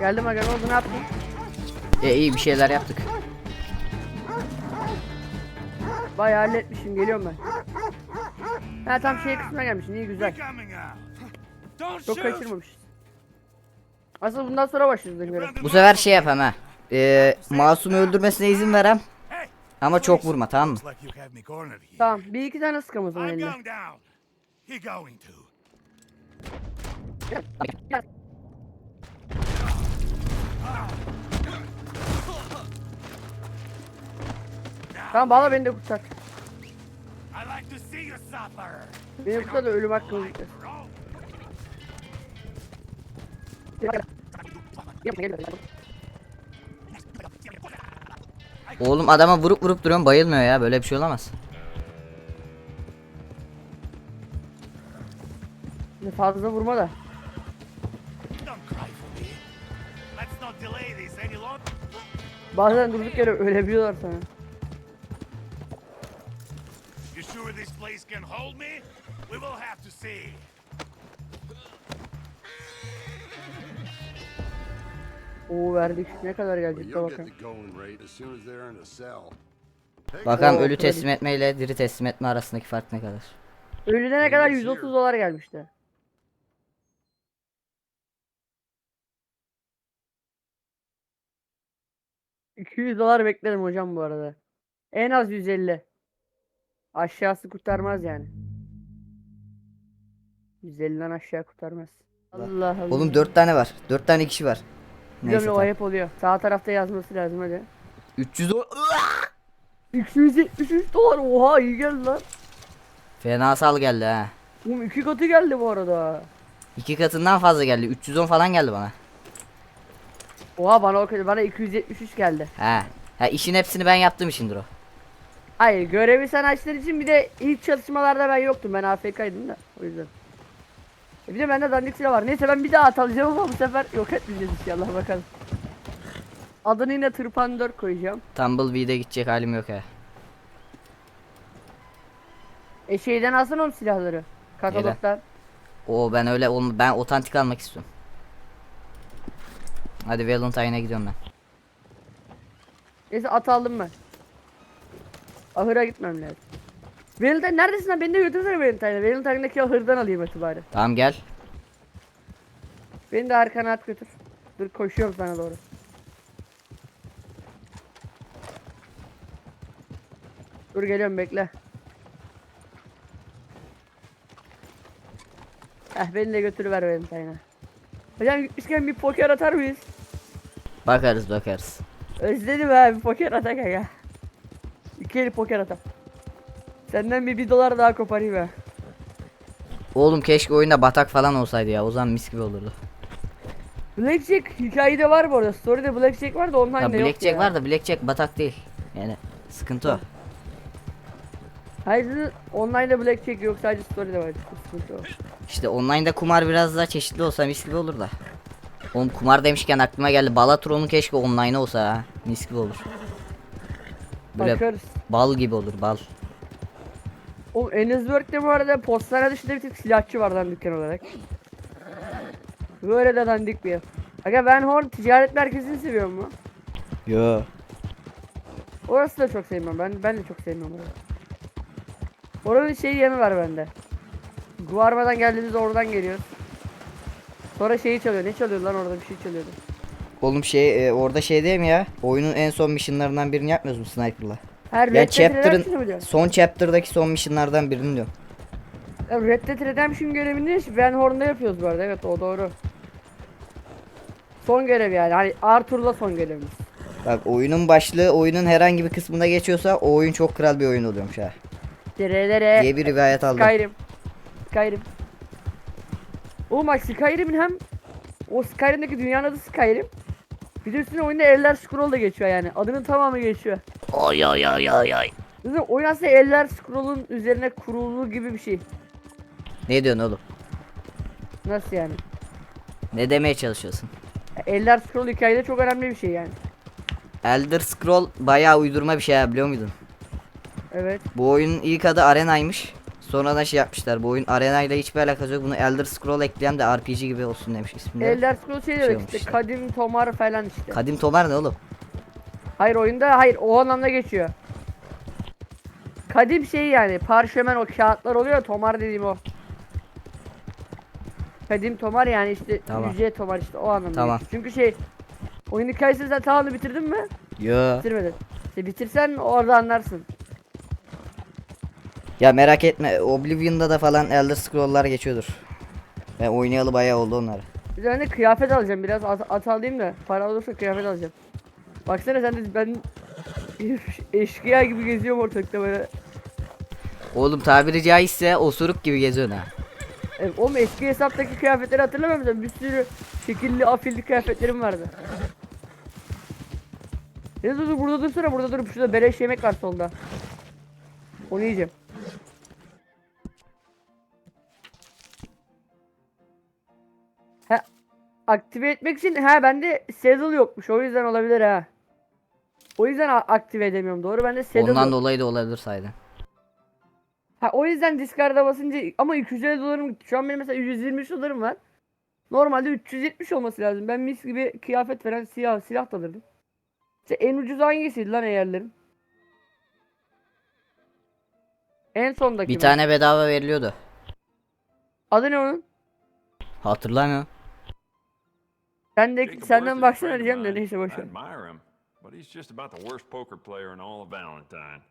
Geldim aga ne oldu ne yaptın? E iyi bir şeyler yaptık. Bayağı halletmişim geliyorum ben. Ha tam şey kısmına gelmişsin iyi güzel. Çok shoot. kaçırmamışız. Asıl bundan sonra başlıyoruz göre. Bu sefer şey yapam ha. E, masumu öldürmesine izin verem. Ama çok vurma tamam mı? Tamam bir iki tane sıkamız I'm eline. Tamam bağla beni de kurtar. I like to see you suffer. Beni kurtar da ölüm hakkımız gitmesin. Oğlum adama vurup vurup duruyorum bayılmıyor ya böyle bir şey olamaz. Fazla vurma da. Bazen durduk yere ölebiliyorlar sana. You sure this place can hold me? We will have to see. Oo verdik. Ne kadar gelecek de get bakalım. ölü teslim etme ile diri teslim etme arasındaki fark ne kadar? Ölüdene kadar 130 dolar gelmişti. ...200 dolar beklerim hocam bu arada. En az 150. Aşağısı kurtarmaz yani. 150'den aşağı kurtarmaz. Allah Allah. Oğlum 4 tane var. 4 tane kişi var. Neyse Biliyorum o tamam. hep oluyor. Sağ tarafta yazması lazım hadi. 300 o- 273 dolar oha iyi geldi lan. Fena sal geldi ha. Oğlum iki katı geldi bu arada. İki katından fazla geldi. 310 falan geldi bana. Oha bana o kadar bana 273 geldi. He. Ha işin hepsini ben yaptığım içindir o. Hayır görevi sen açtığın için bir de ilk çalışmalarda ben yoktum. Ben AFK'ydım da o yüzden. E bir de bende dandik silah var. Neyse ben bir daha at alacağım ama bu sefer yok etmeyeceğiz inşallah bakalım. Adını yine Tırpan koyacağım. Tumbleweed'e gidecek halim yok ha. E şeyden alsana oğlum silahları. Katalogdan. Oo ben öyle olm ben otantik almak istiyorum. Hadi Valentine'a gidiyorum ben. Neyse at aldım ben. Ahıra gitmem lazım. Valentine neredesin lan? Beni de götürsene Valentine'a. Valentine'daki ahırdan alayım itibari. Tamam gel. Beni de arkana at götür. Dur koşuyorum sana doğru. Dur geliyorum bekle. Heh beni de götürüver sayına. Hocam gitmişken bir poker atar mıyız? Bakarız bakarız. Özledim ha bir poker atak ya. İki el poker atak. Senden bir bir dolar daha koparayım ha. Oğlum keşke oyunda batak falan olsaydı ya. O zaman mis gibi olurdu. Blackjack hikayede var bu arada. Story'de Blackjack var da online Ya de yok Blackjack ya. var da Blackjack batak değil. Yani sıkıntı o. Hayır online'da Blackjack yok sadece story'de var. Sıkıntı o. İşte online'da kumar biraz daha çeşitli olsa mis gibi olur da. Oğlum kumar demişken aklıma geldi. Balatron'un keşke online olsa ha. Mis gibi olur. Böyle Bakarız. bal gibi olur bal. O Eneswork'te bu arada postane dışında bir tek silahçı var lan dükkan olarak. Böyle de dandik bir yer. Aga ben Horn ticaret merkezini seviyorum mu? Yo. Orası da çok sevmem. Ben ben de çok sevmem orayı. Oranın şey yanı var bende. Guarma'dan geldiğimizde oradan geliyoruz. Sonra şeyi çalıyor. Ne çalıyor lan orada bir şey çalıyordu. Oğlum şey e, orada şey değil mi ya? Oyunun en son missionlarından birini yapmıyoruz mu sniper'la? Her Ya Red Dead chapter'ın Redemption'ı mı diyorsun? son chapter'daki son missionlardan birini diyorum. Ya Red Dead Redemption görevini Van Horn'da yapıyoruz bu arada. Evet o doğru. Son görev yani. Hani Arthur'la son görevimiz. Bak oyunun başlığı oyunun herhangi bir kısmında geçiyorsa o oyun çok kral bir oyun oluyormuş ha. Derelere. Diye bir rivayet aldım. Skyrim. Skyrim. Oğlum bak Skyrim'in hem o Skyrim'deki dünyanın adı Skyrim. Bir de üstüne oyunda Elder Scroll da geçiyor yani. Adının tamamı geçiyor. Oy oy oy oy oy. Zaten oyun aslında Elder Scroll'un üzerine kurulu gibi bir şey. Ne diyorsun oğlum? Nasıl yani? Ne demeye çalışıyorsun? Ya Elder Scroll hikayede çok önemli bir şey yani. Elder Scroll bayağı uydurma bir şey ha biliyor muydun? Evet. Bu oyunun ilk adı Arena'ymış. Sonradan şey yapmışlar. Bu oyun arenayla hiçbir alakası yok. Bunu Elder Scroll ekleyen de RPG gibi olsun demiş ismini. Elder Scrolls şey Şey demek olmuş işte işte. kadim tomar falan işte. Kadim Tomar ne oğlum? Hayır oyunda hayır o anlamda geçiyor. Kadim şey yani parşömen o kağıtlar oluyor ya tomar dediğim o. Kadim tomar yani işte Tamam. yüce tomar işte o anlamda. Tamam. geçiyor. Çünkü şey oyun hikayesini sen tamamını bitirdin mi? Yo. Bitirmedin. İşte bitirsen orada anlarsın. Ya merak etme. Oblivion'da da falan Elder Scroll'lar geçiyordur. Ben oynayalı bayağı oldu onları. Bir de ben de kıyafet alacağım biraz at, at alayım da para olursa kıyafet alacağım. Baksana sen de ben eşkıya gibi geziyorum ortalıkta böyle. Oğlum tabiri caizse osuruk gibi geziyorsun ha. E, oğlum eski hesaptaki kıyafetleri hatırlamıyor musun? Bir sürü şekilli afilli kıyafetlerim vardı. Ya dur burada dursana burada dur şurada beleş yemek var solda. Onu yiyeceğim. Aktive etmek için ha bende saddle yokmuş o yüzden olabilir ha. O yüzden aktive edemiyorum doğru bende saddle Ondan yok. dolayı da olabilir sayden. Ha o yüzden discard'a basınca ama 250 dolarım gitti. Şu an benim mesela 123 dolarım var. Normalde 370 olması lazım. Ben mis gibi kıyafet veren siyah silah da alırdım. İşte en ucuz hangisiydi lan eğerlerin? En sondaki Bir mi? tane bedava veriliyordu. Adı ne onun? Hatırlamıyorum. Ben de Jacob senden baksana diyeceğim de neyse admire him, but he's just about the worst poker player in all of Valentine.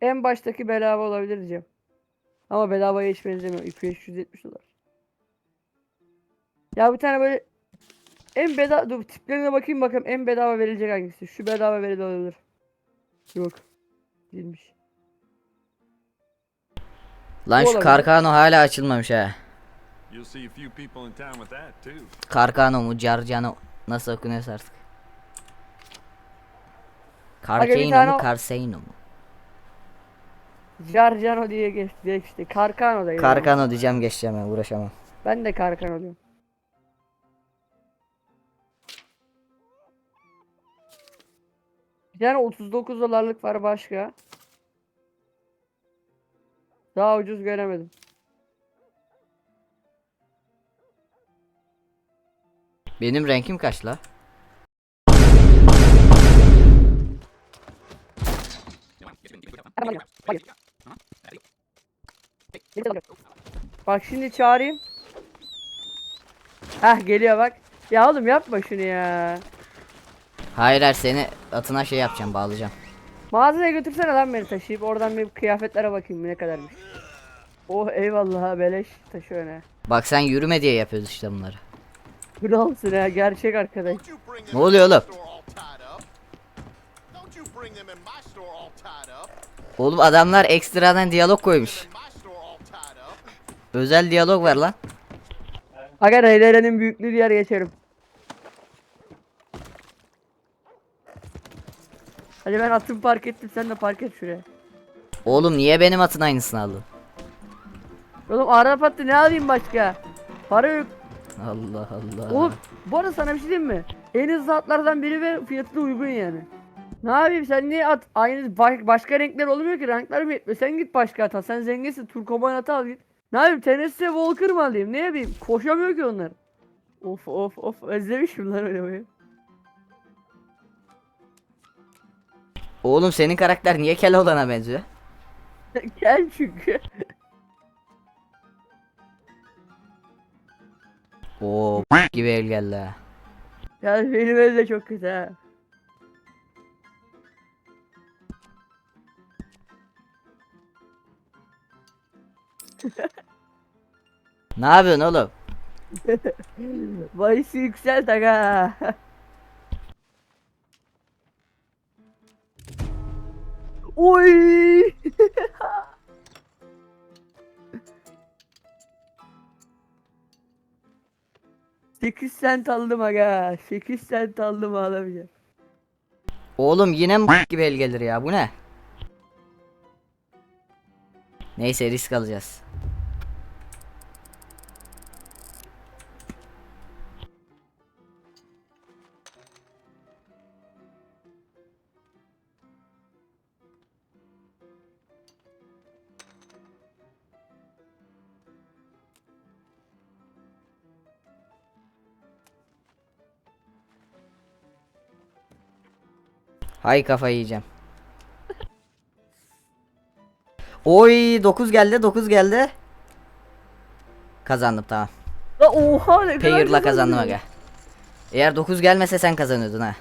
En baştaki bedava olabilir diyeceğim. Ama bedavaya hiç benzemiyor. 270 dolar. Ya bir tane böyle en bedava dur tiplerine bakayım bakalım en bedava verilecek hangisi? Şu bedava verili olabilir. Yok. Değilmiş. Lan şu. Karkano hala açılmamış ha. You'll see a few people in town with that too. Karkano mu Carcano nasıl okunuyorsa artık. tane mu o- Karseino mu? Jarjano diye geçti. geçti. Karkano da. Karkano diyeceğim geçeceğim ben uğraşamam. Ben de Karkano diyorum. Bir tane 39 dolarlık var başka. Daha ucuz göremedim. Benim renkim kaç la? Bak şimdi çağırayım. Heh geliyor bak. Ya oğlum yapma şunu ya. Hayır hayır seni atına şey yapacağım bağlayacağım. Mağazaya götürsene lan beni taşıyıp oradan bir kıyafetlere bakayım ne kadarmış. Oh eyvallah beleş taşı öne. Bak sen yürüme diye yapıyoruz işte bunları. Kralsın ha gerçek arkadaş. Ne oluyor oğlum? Oğlum adamlar ekstradan diyalog koymuş. Özel diyalog var lan. Aga Reyderen'in büyüklüğü diğer geçerim. Hadi ben atımı park ettim sen de park et şuraya. Oğlum niye benim atın aynısını aldın? Oğlum araba attı ne alayım başka? Para yok. Allah Allah. Oğlum bu arada sana bir şey diyeyim mi? En hızlı atlardan biri ve fiyatı da uygun yani. Ne yapayım sen niye at aynı baş- başka renkler olmuyor ki renkler mi yetmiyor? Sen git başka at al. Sen zenginsin turkoman at al git. Ne yapayım Tennessee Walker mı alayım ne yapayım? Koşamıyor ki onlar. Of of of özlemişim lan oynamayı. Oğlum senin karakter niye Keloğlan'a benziyor? Gel çünkü. Oo gibi el geldi ha. Ya benim el de çok kötü ha. Ne yapıyorsun oğlum? Bahisi yükselt aga. Oy! Sekiz sent aldım aga. Sekiz sent aldım ağlamayacağım. Oğlum yine mi gibi el gelir ya bu ne? Neyse risk alacağız. Hay kafayı yiyeceğim. Oy 9 geldi 9 geldi. Kazandım tamam. La oha ne kadar güzel kazandım aga. Eğer 9 gelmese sen kazanıyordun ha.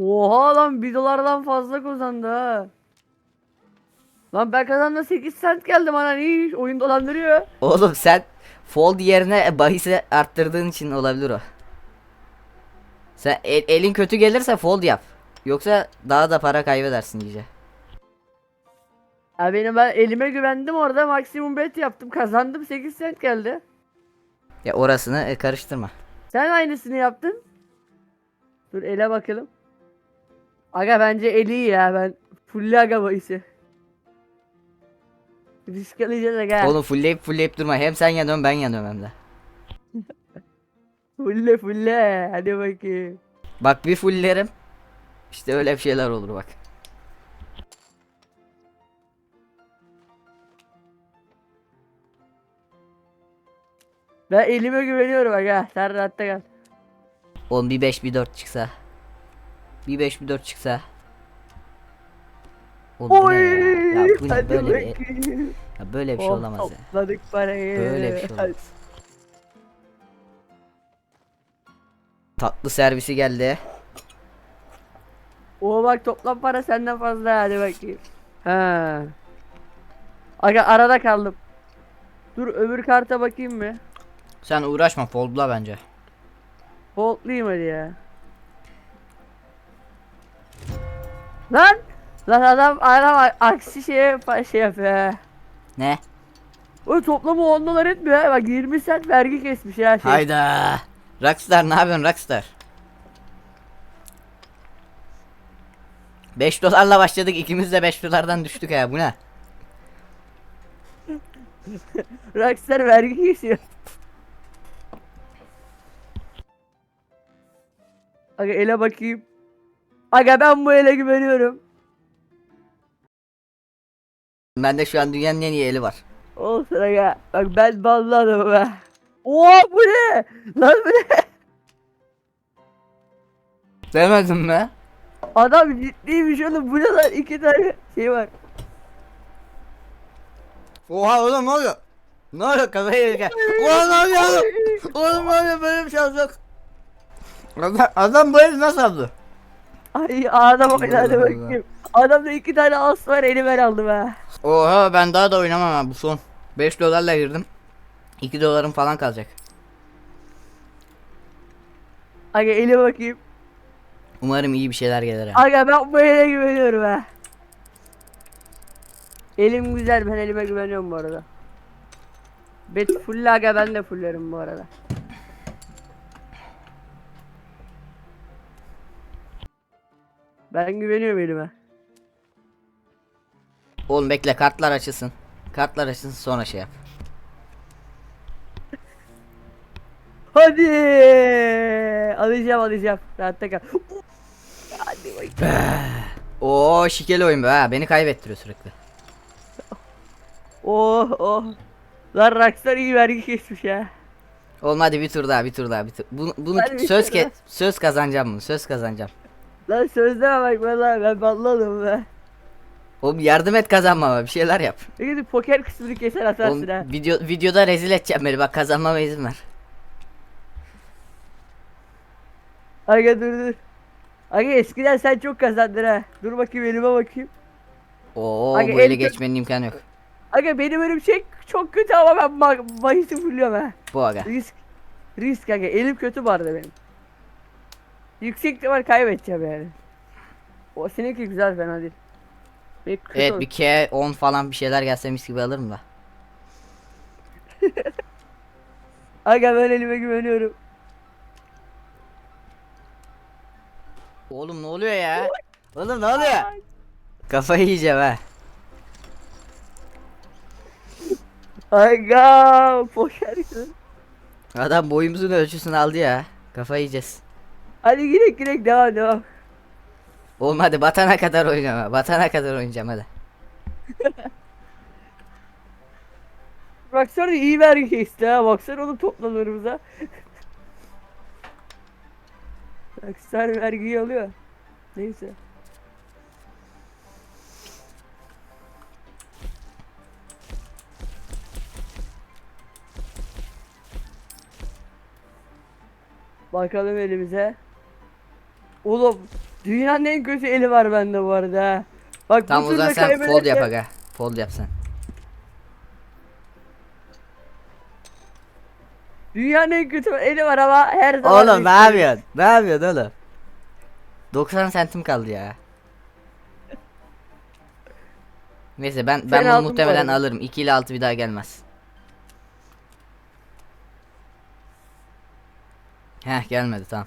Oha lan 1 dolardan fazla kazandı ha. Lan ben kazandım 8 cent geldi bana ne iş oyun dolandırıyor. Oğlum sen fold yerine bahisi arttırdığın için olabilir o. Sen el- elin kötü gelirse fold yap. Yoksa daha da para kaybedersin iyice. Ya benim ben elime güvendim orada maksimum bet yaptım kazandım 8 cent geldi. Ya orasını e, karıştırma. Sen aynısını yaptın. Dur ele bakalım. Aga bence eli iyi ya ben fulli aga bahisi. Risk alacağız aga. Oğlum fullleyip fullleyip durma. Hem sen yanıyorsun ben yanıyorum hem de. Fulle fulle hadi bakayım. Bak bir fulllerim. İşte öyle bir şeyler olur bak. Ben elime güveniyorum aga sen rahatta kal. Oğlum bir 5 bir 4 çıksa. Bir 5 bir 4 çıksa. Oğlum bu ne ya? Ya bu ne hadi böyle bir, bakayım. ya böyle bir şey olamaz ya. Topladık parayı. Böyle bir şey olamaz. Tatlı servisi geldi. Oo bak toplam para senden fazla hadi bakayım. Ha. Aga arada kaldım. Dur öbür karta bakayım mı? Sen uğraşma foldla bence. Voltluyum hadi ya. Lan! Lan adam adam aksi şeye fa- şey yapıyor. Ne? O toplamı 10 dolar etmiyor. Bak 20 cent vergi kesmiş ya şey. Hayda. Rockstar ne yapıyorsun Rockstar? 5 dolarla başladık ikimiz de 5 dolardan düştük ya bu ne? Rockstar vergi kesiyor. Aga ele bakayım. Aga ben bu ele güveniyorum. Bende şu an dünyanın en iyi eli var. Olsun aga. Bak ben ballı adamım ha. Oha bu ne? Lan bu ne? Demedim mi? Adam ciddiymiş oğlum. Bu ne lan? İki tane şey var. Oha oğlum ne oluyor? Ne oluyor kafayı yedik Oğlum ne oluyor oğlum? Oğlum ne oluyor böyle bir şey olacak. Adam, adam bu eli nasıl aldı? Ay adam oynadı bakayım. Adamda iki tane as var elime aldım ha. Oha ben daha da oynamam ha bu son. 5 dolarla girdim. 2 dolarım falan kalacak. Aga ele bakayım. Umarım iyi bir şeyler gelir ha. Aga ben bu ele güveniyorum ha. Elim güzel ben elime güveniyorum bu arada. Bet full aga ben de fullerim bu arada. Ben güveniyorum elime. Oğlum bekle kartlar açılsın. Kartlar açılsın sonra şey yap. Hadi alacağım alacağım. Rahatta kal. Hadi bakayım. Oo şikeli oyun be ha beni kaybettiriyor sürekli. Oh oh. Lan Rockstar iyi vergi kesmiş ya. Oğlum hadi bir tur daha bir tur daha bir tur. Bunu, bunu Hadi söz ke daha. söz kazanacağım bunu söz kazanacağım. Lan sözleme bak valla ben balladım be. Oğlum yardım et kazanmama bir şeyler yap. Ne gidip poker kısmını keser atarsın Oğlum, ha. video, videoda rezil edeceğim beni bak kazanmama izin ver. Aga dur dur. Aga eskiden sen çok kazandın ha. Dur bakayım elime bakayım. Oo Aga, bu ele el- geçmenin imkanı yok. Aga benim önüm şey çok kötü ama ben ma- bahisi fulluyorum ha. Bu aga. Risk. Risk aga elim kötü bu arada benim. Yüksek ihtimal kaybedeceğim yani. O seninki güzel fena değil. Benim kötü Evet oldu. bir K 10 falan bir şeyler gelse mis gibi alırım da. Aga ben elime güveniyorum. Oğlum ne oluyor ya? Oğlum ne oluyor? Kafayı yiyeceğim ha. Aga kız. Adam boyumuzun ölçüsünü aldı ya. Kafayı yiyeceğiz. Hadi girek girek devam devam. Oğlum hadi batana kadar ha. Batana kadar oynayacağım hadi. Baksana iyi vergi kesti ha. Baksana onun toplamlarımıza. Rockstar vergiyi alıyor. Neyse. Bakalım elimize. Oğlum dünyanın en kötü eli var bende bu arada. Bak Tamam o zaman sen fold yap aga. Fold yap sen. Dünyanın en kötü eli var ama her zaman Oğlum ne düşüyor. yapıyorsun? Ne yapıyorsun oğlum? 90 sentim kaldı ya. Neyse ben ben Sen bunu aldın muhtemelen arada. alırım. 2 ile 6 bir daha gelmez. Heh gelmedi tamam.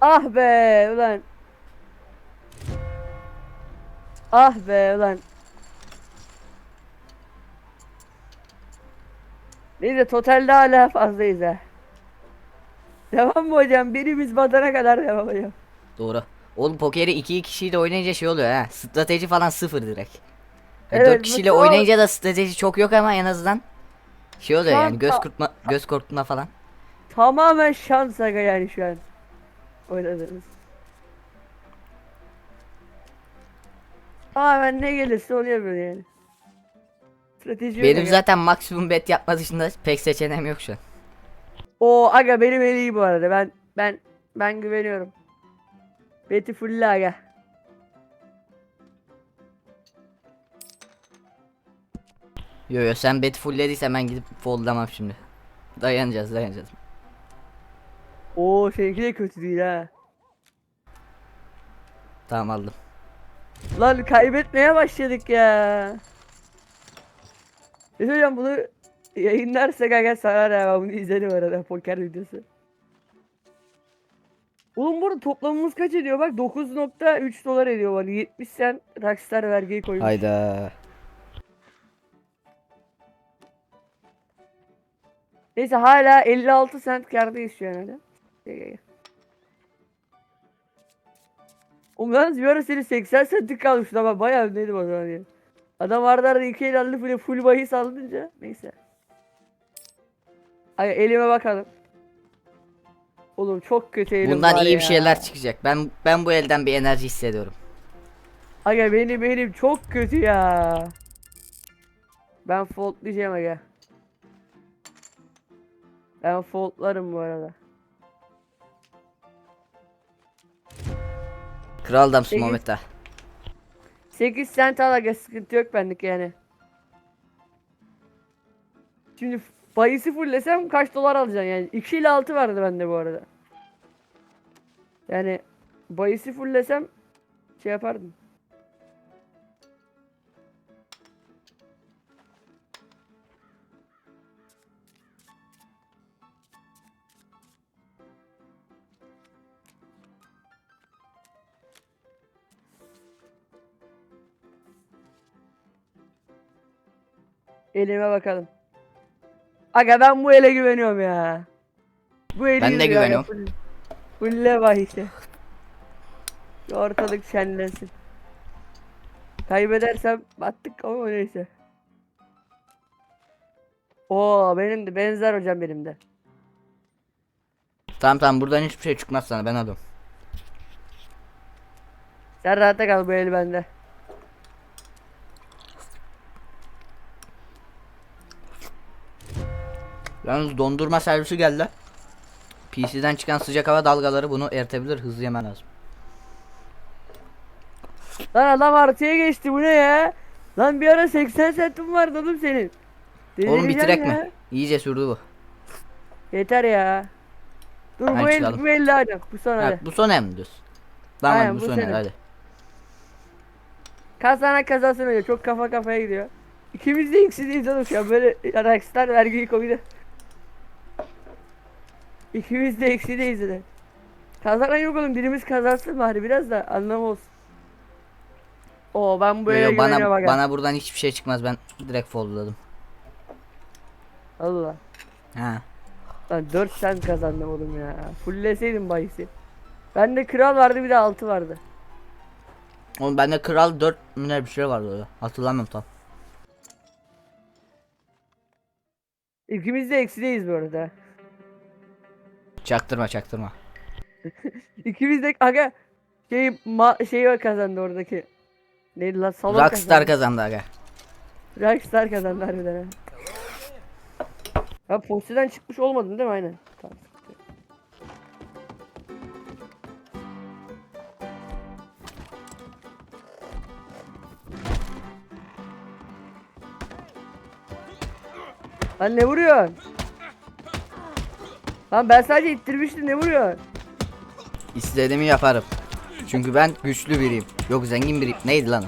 Ah be ulan. Ah be ulan. Neyse totalde hala fazlayız ha. Devam mı hocam? Birimiz batana kadar devam hocam. Doğru. Oğlum pokeri 2 kişiyle oynayınca şey oluyor ha. Strateji falan sıfır direkt. Evet, 4 kişiyle bu- oynayınca da strateji çok yok ama en azından şey oluyor yani göz korkutma göz korkutma falan. Tamamen şans aga yani şu an. Oynadığımız. Tamamen ne gelirse onu yapıyor yani. Strateji yok Benim aga. zaten maksimum bet yapma dışında pek seçeneğim yok şu an. O aga benim eli iyi bu arada. Ben ben ben güveniyorum. Beti full aga. Yo yo sen beti fulllediysen ben gidip foldlamam şimdi. Dayanacağız dayanacağız. Oo seninki de kötü değil ha. Tamam aldım. Lan kaybetmeye başladık ya. Ne hocam bunu yayınlarsak aga sarar ya bunu izledim arada poker videosu. Oğlum burada toplamımız kaç ediyor bak 9.3 dolar ediyor var 70 sen Rockstar vergiyi koymuş. Hayda. Neyse hala 56 sent kârdayız şu an hala. Oğlum yalnız bir ara senin 80 sentik kalmıştı ama bayağı neydim o zaman ya. Adam arda arada iki el aldı full, full bahis alınca neyse. Ay elime bakalım. Oğlum çok kötü elim Bundan var iyi ya. bir şeyler çıkacak. Ben ben bu elden bir enerji hissediyorum. Aga benim elim çok kötü ya. Ben foldlayacağım aga. Ben foldlarım bu arada. Kral adamsın Peki. 8 sent al aga sıkıntı yok benlik yani. Şimdi bayisi fulllesem kaç dolar alacaksın yani 2 ile 6 vardı bende bu arada. Yani bayisi fulllesem şey yapardım. Elime bakalım. Aga ben bu ele güveniyorum ya. Bu eli Ben de güveniyorum. full- Fulle bahisi. Ortalık şenlensin. Kaybedersem battık ama neyse. Oo benim de benzer hocam benim de. Tamam tamam buradan hiçbir şey çıkmaz sana ben alıyorum. Sen rahata kal bu el bende. Yalnız dondurma servisi geldi. PC'den çıkan sıcak hava dalgaları bunu eritebilir hızlı yemen lazım. Lan adam artıya geçti bu ne ya? Lan bir ara 80 sentim vardı oğlum senin. Oğlum bitirek ya. mi? İyice sürdü bu. Yeter ya. Dur bu el, bu el hadi. Bu son Ha, hadi. bu son em diyorsun. Tamam Aynen, bu, bu son el hadi. Kazanan kazansın öyle çok kafa kafaya gidiyor. İkimiz de eksideyiz oğlum şu an böyle Rockstar vergiyi koydu. İkimiz de eksideyiz de. Kazanan yok oğlum birimiz kazansın bari biraz da anlam olsun. Oo ben bu Yo, bana aga. bana buradan hiçbir şey çıkmaz ben direkt foldladım. Allah. Ha. Lan 4 sen kazandım oğlum ya. Fulleseydim bahisi. Bende kral vardı bir de altı vardı. Oğlum bende kral 4 miner bir şey vardı öyle. Hatırlamıyorum tam. İkimiz de eksideyiz bu arada. Çaktırma çaktırma. İkimiz de aga şey ma şey kazandı oradaki. Neydi lan salon Rockstar kazandı aga. Rockstar kazandı harbiden ha. Ha postiden çıkmış olmadın değil mi aynen? Tamam. Lan ne vuruyorsun? Lan ben sadece ittirmiştim ne vuruyorsun? İstediğimi yaparım. Çünkü ben güçlü biriyim. Yok zengin biriyim. Neydi lan o?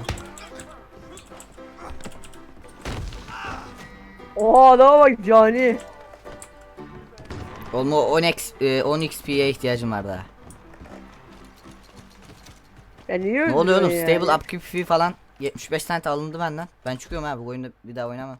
Oha adama bak cani. Oğlum o 10, X, e, 10 XP'ye ihtiyacım var daha. Ya niye Ne oluyor oğlum? Stable upkeep fee falan 75 tane alındı benden. Ben çıkıyorum abi bu oyunda bir daha oynamam.